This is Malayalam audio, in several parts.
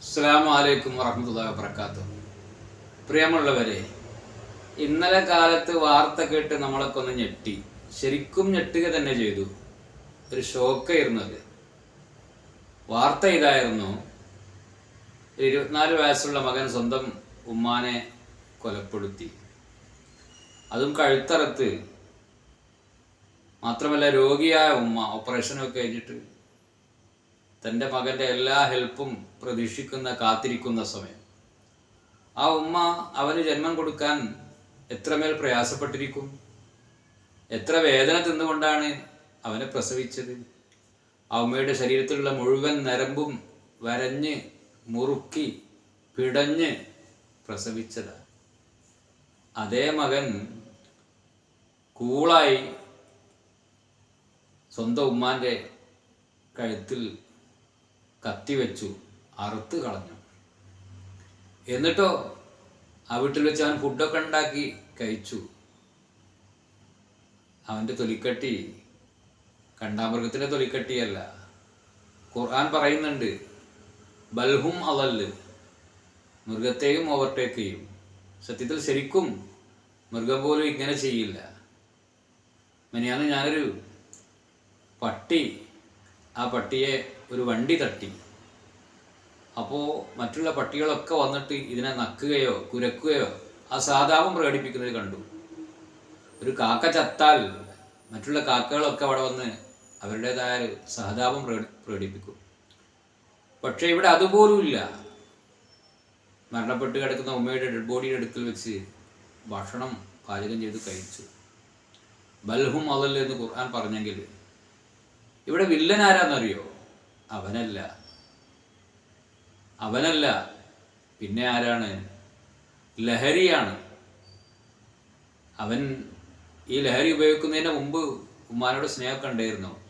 അസ്സാം വലൈക്കും വറഹമുല്ലാ വാബർക്കാത്തു പ്രിയമുള്ളവരെ ഇന്നലെ കാലത്ത് വാർത്ത കേട്ട് നമ്മളൊക്കെ ഒന്ന് ഞെട്ടി. ശരിക്കും ഞെട്ടുക തന്നെ ചെയ്തു. ഒരു ഷോക്കായിരുന്നു അത്. വാർത്ത ഇതായിരുന്നു ഒരു ഇരുപത്തിനാല് വയസ്സുള്ള മകൻ സ്വന്തം ഉമ്മാനെ കൊലപ്പെടുത്തി. അതും കഴുത്തറത്ത്. മാത്രമല്ല രോഗിയായ ഉമ്മ ഓപ്പറേഷനൊക്കെ കഴിഞ്ഞിട്ട് തന്റെ മകന്റെ എല്ലാ ഹെൽപ്പും പ്രതീക്ഷിക്കുന്ന കാത്തിരിക്കുന്ന സമയം. ആ ഉമ്മ അവന് ജന്മം കൊടുക്കാൻ എത്രമേൽ പ്രയാസപ്പെട്ടിരിക്കും? എത്ര വേദന തിന്നുകൊണ്ടാണ് അവനെ പ്രസവിച്ചത്? ആ ഉമ്മയുടെ ശരീരത്തിലുള്ള മുഴുവൻ നരമ്പും വരഞ്ഞ് മുറുക്കി പിടഞ്ഞ് പ്രസവിച്ചത്. അതേ മകൻ കൂളായി സ്വന്തം ഉമ്മാന്റെ കഴുത്തിൽ കത്തിവെച്ചു അറുത്ത് കളഞ്ഞു. എന്നിട്ടോ ആ വീട്ടിൽ വെച്ച് അവൻ ഫുഡൊക്കെ ഉണ്ടാക്കി കഴിച്ചു. അവന്റെ തൊലിക്കട്ടി കണ്ടാമൃഗത്തിന്റെ തൊലിക്കട്ടിയല്ല. ഖുർആൻ പറയുന്നുണ്ട് ബൽഹും അവൽ മൃഗത്തെയും ഓവർടേക്ക് ചെയ്യും. സത്യത്തിൽ ശരിക്കും മൃഗം പോലും ഇങ്ങനെ ചെയ്യില്ല. മിനിയാന്ന് ഞാനൊരു പട്ടി ആ പട്ടിയെ ഒരു വണ്ടി തട്ടി. അപ്പോൾ മറ്റുള്ള പട്ടികളൊക്കെ വന്നിട്ട് ഇതിനെ നക്കുകയോ കുരക്കുകയോ ആ സാധാപം പ്രകടിപ്പിക്കുന്നത് കണ്ടു. ഒരു കാക്ക ചത്താൽ മറ്റുള്ള കാക്കകളൊക്കെ അവിടെ വന്ന് അവരുടേതായ സഹതാപം പ്രകടിപ്പിക്കും. പക്ഷേ ഇവിടെ അതുപോലുമില്ല. മരണപ്പെട്ട് കിടക്കുന്ന ഉമ്മയുടെ ഡെഡ് ബോഡിയുടെ അടുക്കൽ വെച്ച് ഭക്ഷണം പാചകം ചെയ്ത് കഴിച്ചു. ബൽഹും അതല്ല എന്ന് ഖുർആൻ പറഞ്ഞെങ്കിൽ ഇവിടെ വില്ലൻ ആരാന്നറിയോ? അവനല്ല. അവനല്ല. പിന്നെ ആരാണ്? ലഹരിയാണ്. അവൻ ഈ ലഹരി ഉപയോഗിക്കുന്നതിന് മുമ്പ് ഉമ്മാനോട് സ്നേഹമൊക്കെ ഉണ്ടായിരുന്നു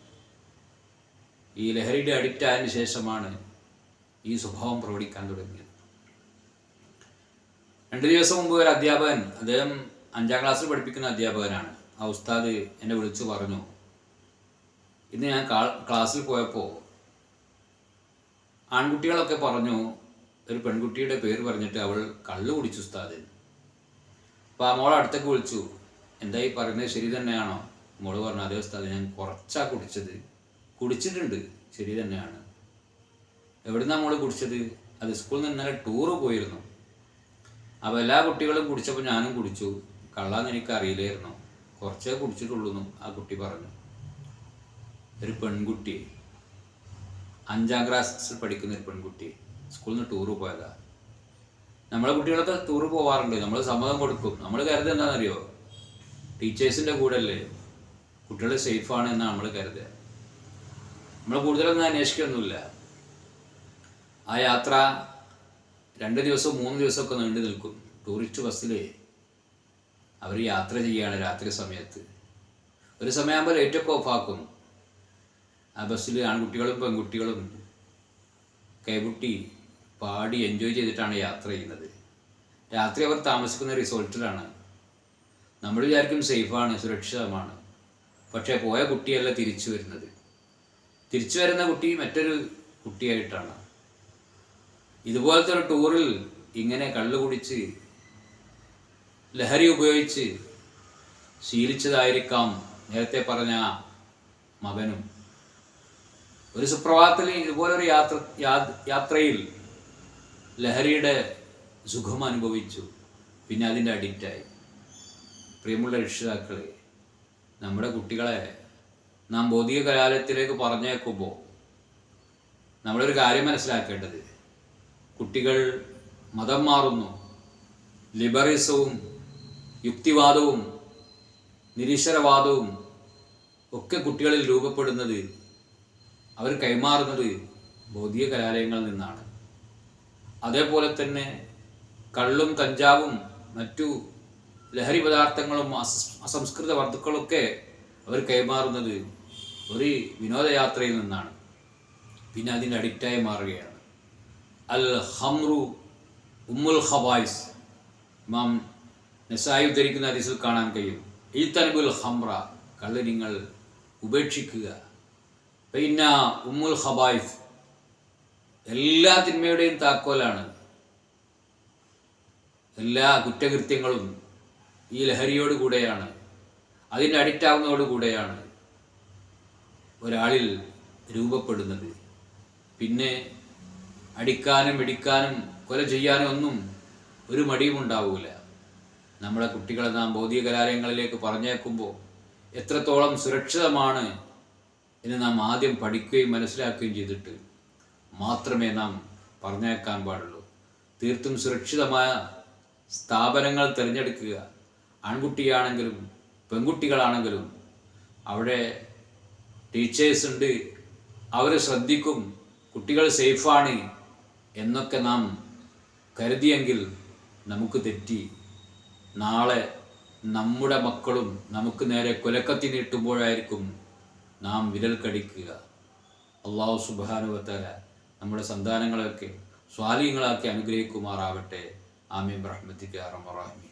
ഈ ലഹരിയുടെ അഡിക്റ്റ് ആയതിനു ശേഷമാണ് ഈ സ്വഭാവം പ്രകടിക്കാൻ തുടങ്ങിയത്. രണ്ട് ദിവസം മുമ്പ് ഒരു അധ്യാപകൻ അദ്ദേഹം അഞ്ചാം ക്ലാസ്സിൽ പഠിപ്പിക്കുന്ന അധ്യാപകനാണ്. ആ ഉസ്താദ് എന്നെ വിളിച്ചു പറഞ്ഞു ഇന്ന് ഞാൻ ക്ലാസ്സിൽ പോയപ്പോൾ ആൺകുട്ടികളൊക്കെ പറഞ്ഞു ഒരു പെൺകുട്ടിയുടെ പേര് പറഞ്ഞിട്ട് അവൾ കള്ളു കുടിച്ചു ഉസ്താദ്. അപ്പോൾ ആ മോളെ അടുത്തേക്ക് വിളിച്ചു എന്തായി പറയുന്നത് ശരി തന്നെയാണോ? മോൾ പറഞ്ഞു അതേ ഉസ്താദ് ഞാൻ കുറച്ചാ കുടിച്ചത്. കുടിച്ചിട്ടുണ്ട് ശരി തന്നെയാണ്. എവിടുന്നാ മോൾ കുടിച്ചത്? അത് സ്കൂളിൽ നിന്ന് ഇന്നലെ ടൂറ് പോയിരുന്നു. അപ്പോൾ എല്ലാ കുട്ടികളും കുടിച്ചപ്പോൾ ഞാനും കുടിച്ചു. കള്ളാന്ന് എനിക്ക് അറിയില്ലായിരുന്നു. കുറച്ചേ കുടിച്ചിട്ടുള്ളൂ ആ കുട്ടി പറഞ്ഞു. ഒരു പെൺകുട്ടി. അഞ്ചാം ക്ലാസ്സിൽ പഠിക്കുന്ന ഒരു പെൺകുട്ടി സ്കൂളിൽ നിന്ന് ടൂറ് പോയതാ. നമ്മളെ കുട്ടികളൊക്കെ ടൂറ് പോവാറുണ്ട്. നമ്മൾ സമ്മതം കൊടുക്കും. നമ്മൾ കരുതുക എന്താണെന്നറിയോ? ടീച്ചേഴ്സിന്റെ കൂടെ അല്ലേ കുട്ടികൾ സേഫാണ് എന്നാണ് നമ്മൾ കരുതുക. നമ്മൾ കൂടുതലൊന്നും അന്വേഷിക്കൊന്നുമില്ല. ആ യാത്ര രണ്ട് ദിവസവും മൂന്ന് ദിവസമൊക്കെ നീണ്ടു നിൽക്കും. ടൂറിസ്റ്റ് ബസ്സിൽ അവർ യാത്ര ചെയ്യുകയാണ് രാത്രി സമയത്ത്. ഒരു സമയമാകുമ്പോൾ ലൈറ്റൊക്കെ ഓഫാക്കും ആ ബസ്സിൽ ആൺകുട്ടികളും പെൺകുട്ടികളും കൈകുട്ടി പാടി എൻജോയ് ചെയ്തിട്ടാണ് യാത്ര ചെയ്യുന്നത്. രാത്രി അവർ താമസിക്കുന്ന റിസോർട്ടിലാണ്. നമ്മൾ വിചാരിക്കും സേഫാണ് സുരക്ഷിതമാണ്. പക്ഷേ പോയ കുട്ടിയല്ല തിരിച്ചു വരുന്നത്. തിരിച്ചു വരുന്ന കുട്ടി മറ്റൊരു കുട്ടിയായിട്ടാണ്. ഇതുപോലത്തെ ഒരു ടൂറിൽ ഇങ്ങനെ കള്ളു കുടിച്ച് ലഹരി ഉപയോഗിച്ച് ശീലിച്ചതായിരിക്കാം നേരത്തെ പറഞ്ഞ മകനും. ഒരു സുപ്രഭാതത്തിൽ ഇതുപോലൊരു യാത്ര യാത്രയിൽ ലഹരിയുടെ സുഖം അനുഭവിച്ചു. പിന്നെ അതിന്റെ അഡിക്റ്റായി. പ്രിയമുള്ള രക്ഷിതാക്കളെ നമ്മുടെ കുട്ടികളെ നാം ഭൗതിക കലാലയത്തിലേക്ക് പറഞ്ഞേക്കുമ്പോൾ നമ്മളൊരു കാര്യം മനസ്സിലാക്കേണ്ടത്. കുട്ടികൾ മതം മാറുന്നു. ലിബറിസവും യുക്തിവാദവും നിരീശ്വരവാദവും ഒക്കെ കുട്ടികളിൽ രൂപപ്പെടുന്നത് അവർ കൈമാറുന്നത് ഭൗതിക കലാലയങ്ങളിൽ നിന്നാണ്. അതേപോലെ തന്നെ കള്ളും കഞ്ചാവും മറ്റു ലഹരി പദാർത്ഥങ്ങളും അസ- അസംസ്കൃത വസ്തുക്കളൊക്കെ അവർ കൈമാറുന്നത് ഒരു വിനോദയാത്രയിൽ നിന്നാണ്. പിന്നെ അതിന്റെ അഡിക്റ്റായി മാറുകയാണ്. അൽ ഹംറു ഉമ്മുൽ ഖബായിസ്. ഇമാം നസായി ഉദ്ധരിക്കുന്ന ഹദീസിൽ കാണാൻ കഴിയും. ഈ തനബുൽ ഹംറ കള്ള് നിങ്ങൾ ഉപേക്ഷിക്കുക. പിന്നെ ഉമ്മുൽ ഖബായിസ്. എല്ലാ തിന്മയുടെയും താക്കോലാണ്. എല്ലാ കുറ്റകൃത്യങ്ങളും ഈ ലഹരിയോട് കൂടെയാണ്. അതിന് അഡിക്റ്റ് ആവുന്നതോട് കൂടെയാണ് ഒരാളിൽ രൂപപ്പെടുന്നത്. പിന്നെ അടിക്കാനും ഇടിക്കാനും കൊല ചെയ്യാനും ഒന്നും ഒരു മടിയും ഉണ്ടാവില്ല നമ്മളെ കുട്ടികളെ നാം ഭൗതിക കലാലയങ്ങളിലേക്ക് പറഞ്ഞേക്കുമ്പോൾ എത്രത്തോളം സുരക്ഷിതമാണ് എന്ന് നാം ആദ്യം പഠിക്കുകയും മനസ്സിലാക്കുകയും ചെയ്തിട്ട് മാത്രമേ നാം പറഞ്ഞേക്കാൻ പാടുള്ളൂ. തീർത്തും സുരക്ഷിതമായ സ്ഥാപനങ്ങൾ തിരഞ്ഞെടുക്കുക. ആൺകുട്ടിയാണെങ്കിലും പെൺകുട്ടികളാണെങ്കിലും അവിടെ ടീച്ചേഴ്സ് ഉണ്ട്. അവരെ ശ്രദ്ധിക്കും. കുട്ടികൾ സേഫാണ് എന്നൊക്കെ നാം കരുതിയെങ്കിൽ നമുക്ക് തെറ്റി. നാളെ നമ്മുടെ മക്കളും നമുക്ക് നേരെ കൊലക്കത്തി നീട്ടുമ്പോഴായിരിക്കും നാം വിരൽ കടിക്കുക. അള്ളാഹു സുബാനുവത്തല നമ്മുടെ സന്താനങ്ങളൊക്കെ സ്വാലീങ്ങളാക്കി അനുഗ്രഹിക്കുമാറാവട്ടെ ആമീൻ. റഹ്മത്തിക്ക് അറമറാമി